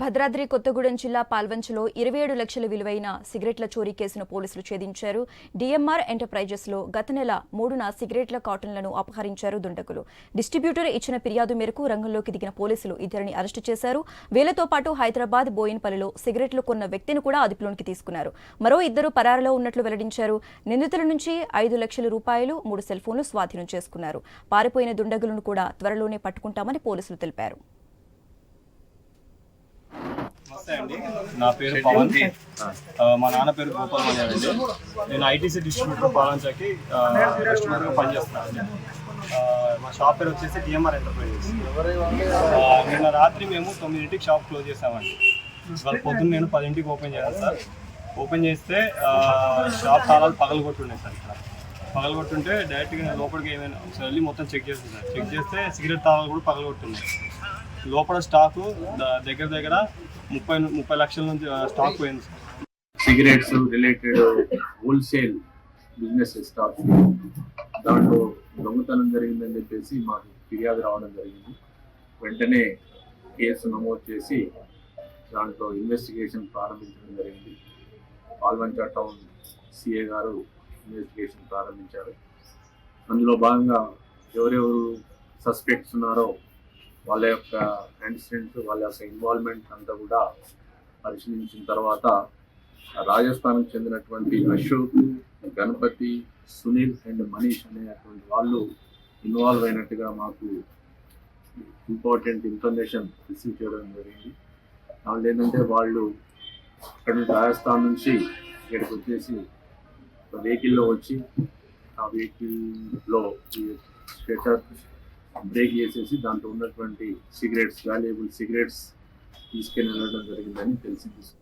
భద్రాద్రి కొత్తగూడెం జిల్లా పాల్వంచలో ఇరవై ఏడు లక్షల విలువైన సిగరెట్ల చోరీ కేసును పోలీసులు ఛేదించారు. డిఎంఆర్ ఎంటర్ప్రైజెస్లో గత నెల మూడున సిగరెట్ల కాటన్లను అపహరించారు దుండగులు. డిస్ట్రిబ్యూటర్ ఇచ్చిన ఫిర్యాదు మేరకు రంగంలోకి దిగిన పోలీసులు ఇద్దరిని అరెస్టు చేశారు. వీళ్ళతో పాటు హైదరాబాద్ బోయిన్పల్లిలో సిగరెట్లు కొన్న వ్యక్తిని కూడా అదుపులోకి తీసుకున్నారు. మరో ఇద్దరు పరారులో ఉన్నట్లు వెల్లడించారు. నిందితుల నుంచి ఐదు లక్షల రూపాయలు మూడు సెల్ ఫోన్లు స్వాధీనం చేసుకున్నారు. పారిపోయిన దుండగులను కూడా త్వరలోనే పట్టుకుంటామని పోలీసులు తెలిపారు. అండి. నా పేరు పవన్. మా నాన్న పేరు గోపాల్ మల్యార్ అండి. నేను ఐటీసీ డిస్ట్రిబ్యూటర్ పాలంచాకి కస్టమర్గా పనిచేస్తున్నాను. అండి మా షాప్ పేరు వచ్చేసి డిఎంఆర్ ఎంటర్ప్రైజెస్. నిన్న రాత్రి మేము తొమ్మిదింటికి షాప్ క్లోజ్ చేసామండి ఇవాళ పొద్దున్న నేను పదింటికి ఓపెన్ చేయాలి సార్. ఓపెన్ చేస్తే షాప్ తాళాలు పగలగొట్టున్నాయి సార్ ఇక్కడ. పగలగొట్టుంటే డైరెక్ట్గా నేను లోపలికి ఏమైనా ఒకసారి వెళ్ళి మొత్తం చెక్ చేస్తాను సార్. చెక్ చేస్తే సిగరెట్ తాళాలు కూడా పగలగొట్టున్నాయి లోపల స్టాకు దగ్గర దగ్గర ముప్పై ముప్పై లక్షల నుంచి స్టాక్ పోయింది. Sir cigarettes related wholesale business stock దాంట్లో దొంగతనం జరిగిందని చెప్పేసి మాకు ఫిర్యాదు రావడం జరిగింది. వెంటనే కేసు నమోదు చేసి దాంట్లో ఇన్వెస్టిగేషన్ ప్రారంభించడం జరిగింది. పాల్వంచ టౌన్ సిఏ గారు ఇన్వెస్టిగేషన్ ప్రారంభించారు. అందులో భాగంగా ఎవరెవరు సస్పెక్ట్స్ ఉన్నారో వాళ్ళ యొక్క యాక్సిడెంట్స్ వాళ్ళ యొక్క ఇన్వాల్వ్మెంట్ అంతా కూడా పరిశీలించిన తర్వాత రాజస్థాన్కి చెందినటువంటి అశోక్ గణపతి సునీల్ అండ్ మనీష్ అనేటువంటి వాళ్ళు ఇన్వాల్వ్ అయినట్టుగా మాకు ఇంపార్టెంట్ ఇన్ఫర్మేషన్ రిసీవ్ చేయడం జరిగింది. వాళ్ళు ఏంటంటే వాళ్ళు అక్కడ నుంచి రాజస్థాన్ నుంచి ఇక్కడికి వచ్చేసి ఒక వెహికల్లో వచ్చి ఆ వెహికల్లో స్వేచ్ఛ బ్రేక్ చేసేసి దాంట్లో ఉన్నటువంటి సిగరెట్స్ వాల్యుయబుల్ సిగరెట్స్ తీసుకెళ్ళి వెళ్ళడం జరిగిందని తెలిసింది.